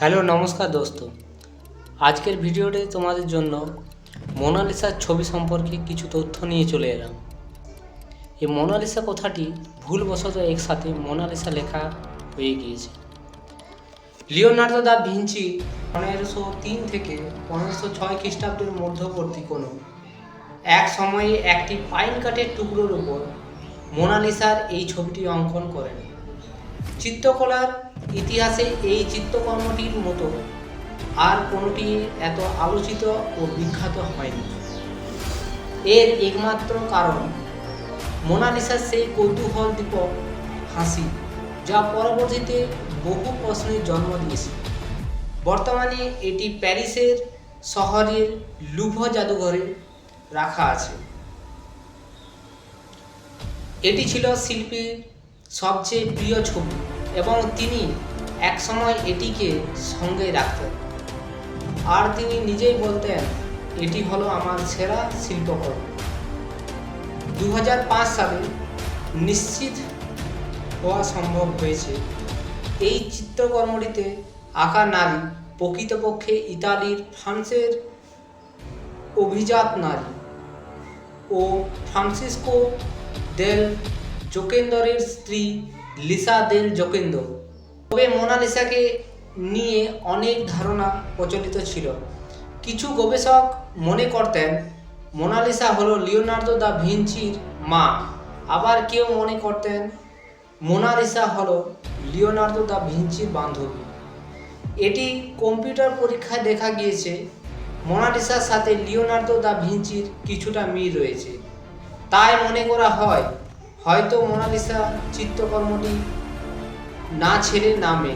Hello, নমস্কার দোস্ত। আজকের ভিডিওতে তোমাদের জন্য মোনালিসার ছবি সম্পর্কে কিছু তথ্য নিয়ে চলে এলাম। এই মোনালিসা কথাটি ভুলবশত একসাথে মোনালিসা লেখা হয়ে গিয়েছে। লিওনার্দো দা ভিঞ্চি পনেরোশো তিন থেকে পনেরোশো ছয় খ্রিস্টাব্দের মধ্যবর্তী কোনো এক সময়ে একটি পাইন কাঠের টুকরোর উপর মোনালিসার এই ছবিটি অঙ্কন করেন। চিত্রকলার ইতিহাসে এই চিত্রকর্মটির মতো আর কোনোটি এত আলোচিত ও বিখ্যাত হয়নি। এর একমাত্র কারণ মোনালিসার সেই কৌতূহল দীপক হাসি, যা পরবর্তীতে বহু প্রশ্নের জন্ম দিয়েছে। বর্তমানে এটি প্যারিসের শহরের লুভ জাদুঘরে রাখা আছে। এটি ছিল শিল্পীর সবচেয়ে প্রিয় ছবি। এবং তিনি একসময় এটিকে সঙ্গে রাখতেন। আর তিনি নিজেই বলতেন, এটি হলো আমার সেরা শিল্পকর্ম দু হাজার পাঁচ সালে নিশ্চিত হওয়া সম্ভব হয়েছে। এই চিত্রকর্মটিতে আঁকা নারী, প্রকৃতপক্ষে ইতালির ফ্রান্সের অভিজাত নারী ও ফ্রান্সিসকো দেল জোকেন্দরের স্ত্রী লিসা দেল জোকেন্দর তবে মোনালিসাকে নিয়ে অনেক ধারণা প্রচলিত ছিল। কিছু গবেষক মনে করতেন মোনালিসা হলো লিওনার্দো দা ভিঞ্চির মা। আবার কেউ মনে করতেন মোনালিসা হলো লিওনার্দো দা ভিঞ্চির বান্ধবী। এটি কম্পিউটার পরীক্ষায় দেখা গিয়েছে মোনালিসার সাথে লিওনার্দো দা ভিঞ্চির কিছুটা মিল রয়েছে। তাই মনে করা হয় হয়তো মোনালিসা চিত্রকর্মটি না ছেড়ে নামে